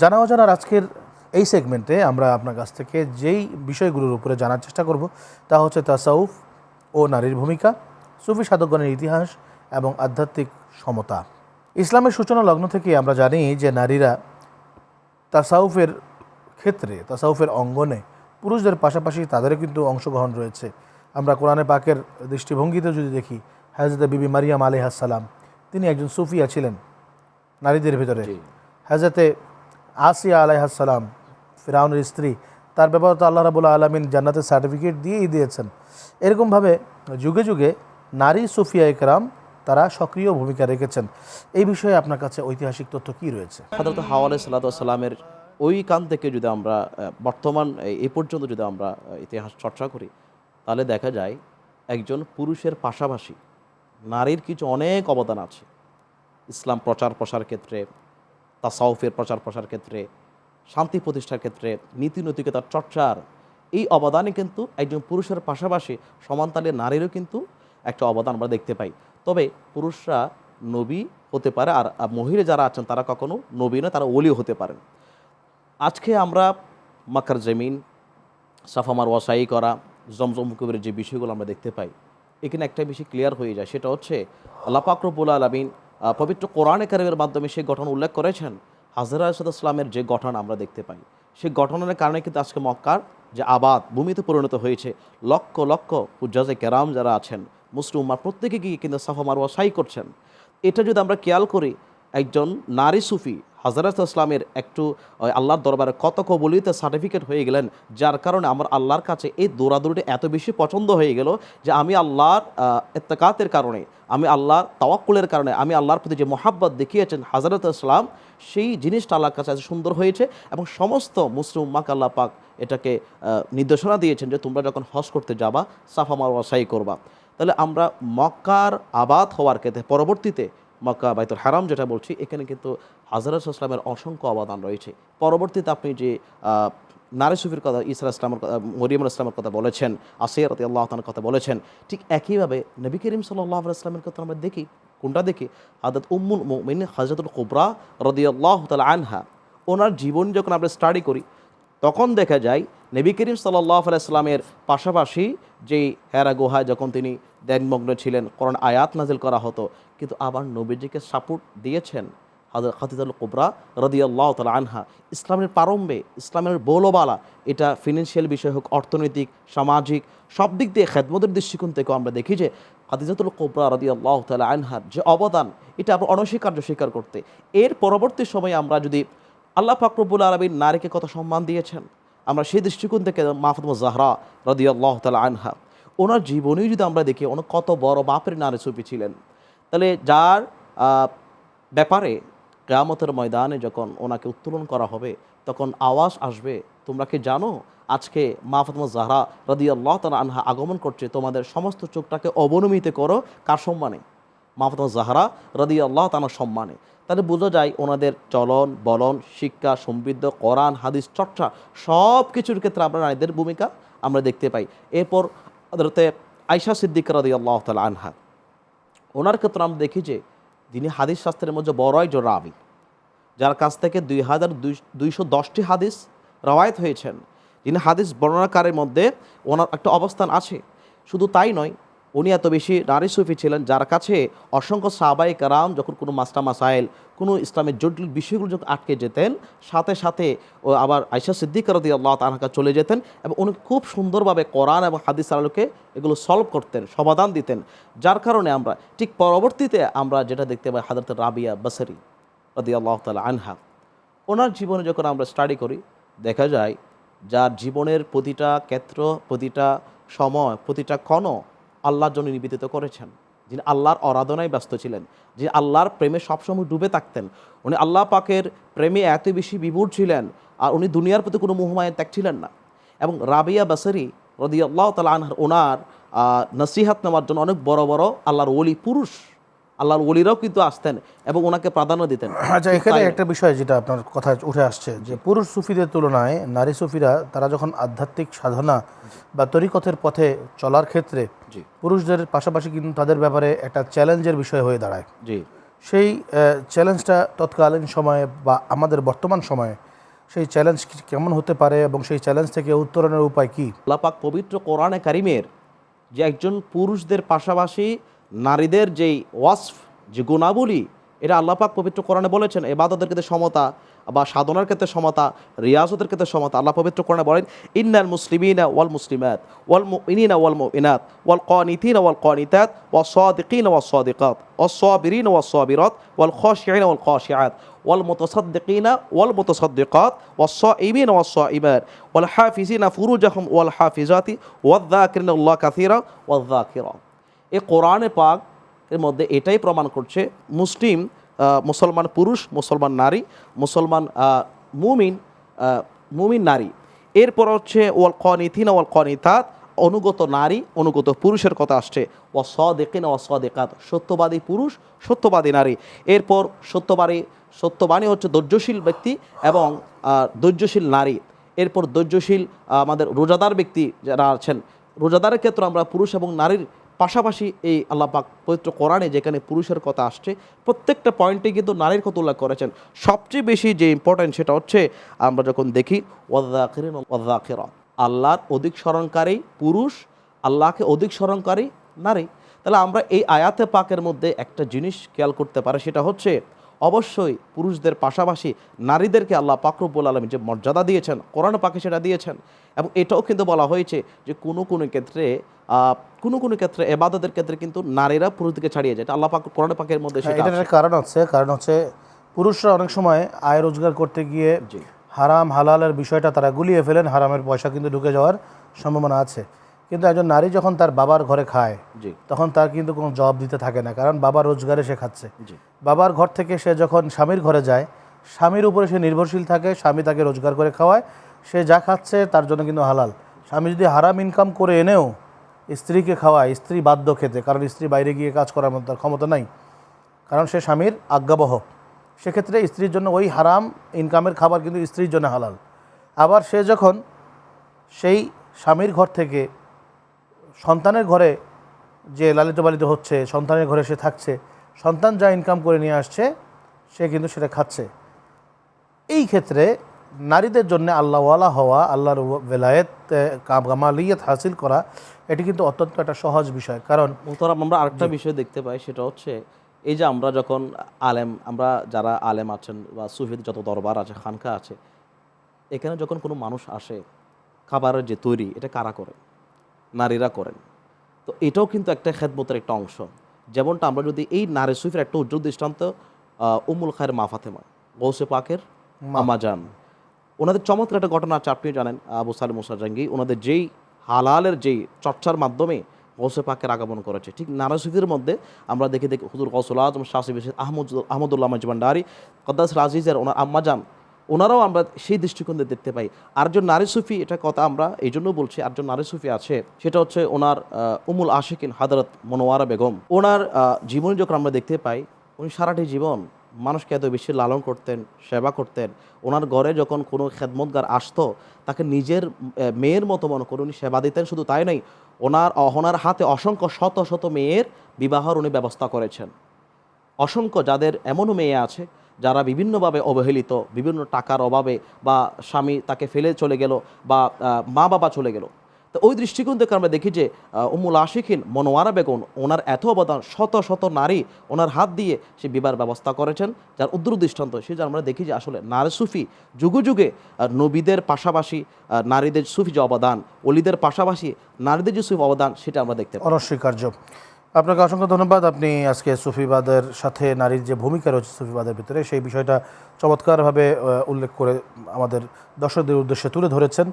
জানা অজানার আজকের এই সেগমেন্টে আমরা আপনার কাছ থেকে যেই বিষয়গুলোর উপরে জানার চেষ্টা করব তা হচ্ছে তাসাউফ ও নারীর ভূমিকা সুফি সাধকগণের ইতিহাস এবং আধ্যাত্মিক সমতা। ইসলামের সূচনা লগ্ন থেকে আমরা জানি যে নারীরা তাসাউফের ক্ষেত্রে তাসাউফের অঙ্গনে পুরুষদের পাশাপাশি তাদেরও কিন্তু অংশগ্রহণ রয়েছে। আমরা কোরআনে পাকের দৃষ্টিভঙ্গিতে যদি দেখি হাজরত বিবি মারিয়াম আলিহাসাল্লাম তিনি একজন সুফিয়া ছিলেন নারীদের ভিতরে। হাজরতে আসিয়া আলাইহাসাল্লাম ফিরাউনের স্ত্রী, তার ব্যাপারে তো আল্লাহ রাবুল্লাহ আলমিন জান্নাতের সার্টিফিকেট দিয়েই দিয়েছেন। এরকমভাবে যুগে যুগে নারী সুফিয়া একরাম তারা সক্রিয় ভূমিকা রেখেছেন। এই বিষয়ে আপনার কাছে ঐতিহাসিক তথ্য কি রয়েছে? হাজরত হাওয়া আলাই সাল্লামের ওই কান থেকে যদি আমরা বর্তমান এই পর্যন্ত যদি আমরা ইতিহাস চর্চা করি, তাহলে দেখা যায় একজন পুরুষের পাশাপাশি নারীর কিছু অনেক অবদান আছে। ইসলাম প্রচার প্রসার ক্ষেত্রে তাসাউফের প্রচার প্রসার ক্ষেত্রে, শান্তি প্রতিষ্ঠার ক্ষেত্রে নীতি নৈতিকতার চর্চার এই অবদানে কিন্তু একজন পুরুষের পাশাপাশি সমানতালে নারীরও কিন্তু একটা অবদান আমরা দেখতে পাই। তবে পুরুষরা নবী হতে পারে আর মহিলা যারা আছেন তারা কখনো নবী নয়, তারা ওলিও হতে পারেন। আজকে আমরা মাকার জমিন সাফামার ওয়াসাই করা, জমজম কুবের যে বিষয়গুলো আমরা দেখতে পাই, এখানে একটা বেশি ক্লিয়ার হয়ে যায়, সেটা হচ্ছে আল্লাহ পাকরবুল আলমিন পবিত্র কোরআনে কারিমের মাধ্যমে সেই ঘটনা উল্লেখ করেছেন। হাজরা ইসলামের যে ঘটনা আমরা দেখতে পাই, সেই ঘটনার কারণে কিন্তু আজকে মক্কার যে আবাদ ভূমিতে পরিণত হয়েছে, লক্ষ লক্ষ উজ্জাজে কেরাম যারা আছেন, মুসলিম উম্মার প্রত্যেকে গিয়ে কিন্তু সাফা মারোয়া সাই করছেন। এটা যদি আমরা খেয়াল করি, একজন নারী সুফি হাজারাত ইসলামের একটু আল্লাহর দরবারে কত কবলিতে সার্টিফিকেট হয়ে গেলেন, যার কারণে আমার আল্লাহর কাছে এই দৌড়াদৌড়িটা এত বেশি পছন্দ হয়ে গেল যে আমি আল্লাহর এত্তেকাতের কারণে, আমি আল্লাহর তাওয়াক্কুলের কারণে, আমি আল্লাহর প্রতি যে মোহাব্বত দেখিয়েছেন হাজারত ইসলাম, সেই জিনিসটা আল্লাহর কাছে সুন্দর হয়েছে এবং সমস্ত মুসলিম মাক আল্লাহ পাক এটাকে নির্দেশনা দিয়েছেন যে তোমরা যখন হজ করতে যাবা, সাফা মারওয়া সাই করবা। তাহলে আমরা মক্কার আবাদ হওয়ার ক্ষেত্রে পরবর্তীতে মক্কা বাইতুল হারাম যেটা বলছি, এখানে কিন্তু হাজারাত ইসলামের অসংখ্য অবদান রয়েছে। পরবর্তীতে আপনি যে নারী সুফির কথা ইসরা ইসলামের কথা মরিয়মুল ইসলামের কথা বলেছেন, আসিয়া রতি আল্লাহ তালার কথা বলেছেন, ঠিক একইভাবে নবী করিম সাল্লাহ ইসলামের কথা আমরা দেখি, কোনটা দেখি? হাদত উম্মুল মিন হাজরতুল কুবরা রদি আল্লাহ তালা আনহা, ওনার জীবন যখন আমরা স্টাডি করি তখন দেখা যায় নবী করিম সাল্লাহ আলাইস্লামের পাশাপাশি যেই হেরা গুহায় যখন তিনি ধ্যানমগ্ন ছিলেন, কোরআন আয়াত নাজিল করা হতো, কিন্তু আবার নবীজিকে সাপোর্ট দিয়েছেন হাজর খাতিদুল কুবরা রদিয়াল্লাহ তালা আনহা। ইসলামের প্রারম্ভে, ইসলামের বৌলবালা, এটা ফিনান্সিয়াল বিষয় হোক, অর্থনৈতিক, সামাজিক, সব দিক দিয়ে খেদমতের দৃষ্টিকোণ থেকেও আমরা দেখি যে খাদিজাতুল কোবরা রদিয়াল্লাহ তালা আনহার যে অবদান, এটা আমরা অনস্বীকার্য স্বীকার করতে। এর পরবর্তী সময়ে আমরা যদি আল্লাহ ফাকরবুল আলমীর নারীকে কত সম্মান দিয়েছেন। আমরা সেই দৃষ্টিকোণ থেকে মাহফুদমা জাহরা রদিয়াল্লাহ তালা আনহা, ওনার জীবনেই যদি আমরা দেখি ওনার কত বড় বাপের নারী ছবি ছিলেন। তাহলে যার ব্যাপারে কেয়ামতের ময়দানে যখন ওনাকে উত্তোলন করা হবে, তখন আওয়াজ আসবে, তোমরা কি জানো? আজকে মা ফাতমা জাহরা রদি আল্লাহ তালা আনহা আগমন করছে, তোমাদের সমস্ত চোখটাকে অবনমিত করো, কার সম্মানে? মা ফাতমা জাহরা রদি আল্লাহ তানার সম্মানে। তাহলে বোঝা যায় ওনাদের চলন, বলন, শিক্ষা, সমৃদ্ধ, কোরআন, হাদিস, চর্চা সব কিছুর ক্ষেত্রে আমরা নারীদের ভূমিকা আমরা দেখতে পাই। এরপর হযরতে আয়সা সিদ্দিক রদি আল্লাহ তালা আনহা, ওনার ক্ষেত্রে আমরা দেখি যে তিনি হাদিস শাস্ত্রের মধ্যে বড় একজন রাবি, যার কাছ থেকে দুই হাজার দুইশো দশটি হাদিস রওয়ায়ত হয়েছেন। যিনি হাদিস বর্ণনাকারের মধ্যে ওনার একটা অবস্থান আছে। শুধু তাই নয় উনি এত বেশি নারী সুফি ছিলেন যার কাছে অসংখ্য সাহাবাই কারাম যখন কোনো মাস্টার মাসাইল, কোনো ইসলামের জটিল বিষয়গুলো যখন আটকে যেতেন, সাথে সাথে ও আবার আয়সা সিদ্দিক রদি আল্লাহ তাহাকা চলে যেতেন এবং উনি খুব সুন্দরভাবে কোরআন এবং হাদিস আলোকে এগুলো সলভ করতেন, সমাধান দিতেন। যার কারণে আমরা, ঠিক পরবর্তীতে আমরা যেটা দেখতে পাই হাজরত রাবিয়া বাসারি রদি আল্লাহ তালা আনহা। ওনার জীবনে যখন আমরা স্টাডি করি, দেখা যায় যার জীবনের প্রতিটা ক্ষেত্র, প্রতিটা সময়, প্রতিটা ক্ষণ আল্লাহর জন্য নিবেদিত করেছেন। যিনি আল্লাহর অরাধনায় ব্যস্ত ছিলেন যিনি আল্লাহর প্রেমে সবসময় ডুবে থাকতেন উনি আল্লাহ পাকের প্রেমে এত বেশি বিভোর ছিলেন আর উনি দুনিয়ার প্রতি কোনো মোহমায় ত্যাগ ছিলেন না। এবং রাবিয়া বাসারি রদি আল্লাহ তালা আনহার ওনার নসিহাত নেওয়ার জন্য অনেক বড় বড় আল্লাহর ওলি পুরুষ আল্লাহর ওলিরাও কিন্তু আসতেন এবং ওনাকে প্রাধান্য দিতেন। আচ্ছা এখানে একটা বিষয় যেটা আপনার কথায় উঠে আসছে যে পুরুষ সুফিদের তুলনায় নারী সুফিরা তারা যখন আধ্যাত্মিক সাধনা বা তরিকথের পথে চলার ক্ষেত্রে পুরুষদের পাশাপাশি কিন্তু তাদের ব্যাপারে একটা চ্যালেঞ্জের বিষয় হয়ে দাঁড়ায়। জি। সেই চ্যালেঞ্জটা তৎকালীন সময়ে বা আমাদের বর্তমান সময়ে সেই চ্যালেঞ্জ কেমন হতে পারে এবং সেই চ্যালেঞ্জ থেকে উত্তরণের উপায় কি? লাপাক পবিত্র কোরআনে কারিমের যে একজন পুরুষদের পাশাপাশি নারীদের যেই ওয়াসফ যে গুণাবলী এটা আল্লাপাক পবিত্র কোরআনে বলেছেন এবাদতের ক্ষেত্রে সমতা বা সাধনার ক্ষেত্রে সমতা, রিয়াজতের ক্ষেত্রে সমতা, আল্লাহ পবিত্র কোরআনে বলেন, ইন্নাল মুসলিমিনা ওয়াল মুসলিমাত, ওয়াল মুমিনিনা ওয়াল মুমিনাত, ওয়াল কানিতিনা ওয়াল কানিতাত ওয়াস সাদিকিনা ওয়াস সাদিকাত ওয়াস সাবিরিনা ওয়াস সাবিরাত, ওয়াল খাশিঈনা ওয়াল খাশিআত, ওয়াল মুতাসাদ্দিকিনা ওয়াল মুতাসাদ্দিকাত ওয়াস সাইমিনা ওয়াস সাইমাত ওয়াল হাফিজিনা ফুরুজাহুম ওয়াল হাফিজাতি ওয়াল যাকিরিনা আল্লাহ কাসীরা ওয়াল যাকিরাত এই কোরআনে পাক এর মধ্যে এটাই প্রমাণ করছে, মুসলিম মুসলমান পুরুষ, মুসলমান নারী, মুসলমান মুমিন মুমিন নারী। এরপর হচ্ছে ওয়াল কনিথিন ওয়াল কনিতাত, অনুগত নারী, অনুগত পুরুষের কথা আসছে। ও সদেকিন ও সদেকাত, সত্যবাদী পুরুষ, সত্যবাদী নারী। এরপর সত্যবাদী, সত্যবাণী হচ্ছে ধৈর্যশীল ব্যক্তি এবং ধৈর্যশীল নারী। এরপর ধৈর্যশীল আমাদের রোজাদার ব্যক্তি যারা আছেন, রোজাদারের ক্ষেত্রে আমরা পুরুষ এবং নারীর পাশাপাশি এই আল্লাপাক পবিত্র কোরআনে যেখানে পুরুষের কথা আসছে, প্রত্যেকটা পয়েন্টে কিন্তু নারীর কথা উল্লেখ করেছেন। সবচেয়ে বেশি যে ইম্পর্টেন্ট সেটা হচ্ছে, আমরা যখন দেখি ওয়াদ্দাকিরাত আল্লাহর অধিক স্মরণকারী পুরুষ, আল্লাহকে অধিক স্মরণকারী নারী। তাহলে আমরা এই আয়াতে পাকের মধ্যে একটা জিনিস খেয়াল করতে পারি, সেটা হচ্ছে অবশ্যই পুরুষদের পাশাপাশি নারীদেরকে আল্লাহ পাকরবুল আলমী যে মর্যাদা দিয়েছেন কোরআন পাকে সেটা দিয়েছেন এবং এটাও কিন্তু বলা হয়েছে যে কোনো কোনো ক্ষেত্রে কোনো কোনো ক্ষেত্রে এবাদতের ক্ষেত্রে কিন্তু নারীরা পুরুষদেরকে ছাড়িয়ে যায়। এটা আল্লাহ পাক কোরআন পাকের মধ্যে হ্যাঁ, সেটা কারণ হচ্ছে কারণ হচ্ছে পুরুষরা অনেক সময় আয় রোজগার করতে গিয়ে। হারাম হালালের বিষয়টা তারা গুলিয়ে ফেলেন হারামের পয়সা কিন্তু ঢুকে যাওয়ার সম্ভাবনা আছে। কিন্তু একজন নারী যখন তার বাবার ঘরে খায় জি। তখন তার কিন্তু কোনো জবাব দিতে থাকে না কারণ বাবার রোজগারে সে খাচ্ছে জি। বাবার ঘর থেকে সে যখন স্বামীর ঘরে যায় স্বামীর উপরে সে নির্ভরশীল থাকে স্বামী তাকে রোজগার করে খাওয়ায় সে যা খাচ্ছে তার জন্য কিন্তু হালাল। স্বামী যদি হারাম ইনকাম করে এনেও স্ত্রীকে খাওয়ায় স্ত্রী বাধ্য খেতে কারণ স্ত্রী বাইরে গিয়ে কাজ করার মতো তার ক্ষমতা নাই কারণ সে স্বামীর আজ্ঞাবহ। সেক্ষেত্রে স্ত্রীর জন্য ওই হারাম ইনকামের খাবার কিন্তু স্ত্রীর জন্য হালাল। আবার সে যখন সেই স্বামীর ঘর থেকে সন্তানের ঘরে যে লালিত পালিত হচ্ছে সন্তানের ঘরে সে থাকছে সন্তান যা ইনকাম করে নিয়ে আসছে সে কিন্তু সেটা খাচ্ছে। এই ক্ষেত্রে নারীদের জন্য আল্লাহওয়ালা হওয়া আল্লাহর বেলায়েত কামালিয়ত হাসিল করা এটি কিন্তু অত্যন্ত একটা সহজ বিষয়। কারণ মোহতারাম আমরা আরেকটা বিষয় দেখতে পাই সেটা হচ্ছে এই যে আমরা যখন আলেম আমরা যারা আলেম আছেন বা সুফিদ যত দরবার আছে খানকা আছে এখানে যখন কোনো মানুষ আসে খাবারের যে তৈরি এটা কারা করে? নারীরা করেন। তো এটাও কিন্তু একটা খেদমতের একটা অংশ। যেমনটা আমরা যদি এই নারী সুফির একটা উজ্জ্বল দৃষ্টান্ত উমুল খায়ের মা ফাতেমা গৌসে পাকের মামা যান ওনাদের চমৎকার একটা ঘটনা আছে আপনি জানেন আবু সালিম মুসা জাঙ্গি। ওনাদের যেই হালালের যেই চর্চার মাধ্যমে গৌসে পাকের আগমন করেছে ঠিক নারা সুফির মধ্যে আমরা দেখে দেখি হুজুর গৌসুল আজম শাসিব আহমদ আহমদুল্লাহ মাজবান্ডারি কদ্দাস রাজিজের ওনার আম্মা যান ওনারাও আমরা সেই দৃষ্টিকোণ দিয়ে দেখতে পাই। আরেকজন নারী সুফি, এটা কথা আমরা এই জন্য বলছি, আরেকজন নারী সুফি আছে, সেটা হচ্ছে ওনার উমুল আশিকিন হাদারত মনোয়ারা বেগম। ওনার জীবনী যখন আমরা দেখতে পাই, উনি সারাটি জীবন মানুষকে এত বেশি লালন করতেন, সেবা করতেন। ওনার ঘরে যখন কোনো খেদমতগার আসতো, তাকে নিজের মেয়ের মতো মনে করে উনি সেবা দিতেন, শুধু তাই নয়, ওনার ওনার হাতে অসংখ্য শত শত মেয়ের বিবাহর উনি ব্যবস্থা করেছেন। অসংখ্য যাদের এমনও মেয়ে আছে যারা বিভিন্নভাবে অবহেলিত বিভিন্ন টাকার অভাবে বা স্বামী তাকে ফেলে চলে গেল বা মা বাবা চলে গেল। তো ওই দৃষ্টিকোণ থেকে আমরা দেখি যে আহ, উম্মুল আশিকিন মনোয়ারা বেগম ওনার এত অবদান শত শত নারী ওনার হাত দিয়ে সে বিবার ব্যবস্থা করেছেন যার উদ্র দৃষ্টান্ত সে আমরা দেখি যে আসলে নারী সুফি যুগে যুগে নবীদের পাশাপাশি নারীদের সুফি যে অবদান অলিদের পাশাপাশি নারীদের যে সুফি অবদান সেটা আমরা দেখতে অনস্বীকার্য। আপনাকে অসংখ্য ধন্যবাদ। আপনি আজকে সুফিবাদের সাথে নারীর যে ভূমিকা রয়েছে সুফিবাদের ভিতরে, সেই বিষয়টা চমৎকারভাবে উল্লেখ করে আমাদের দর্শকদের উদ্দেশ্যে তুলে ধরেছেন।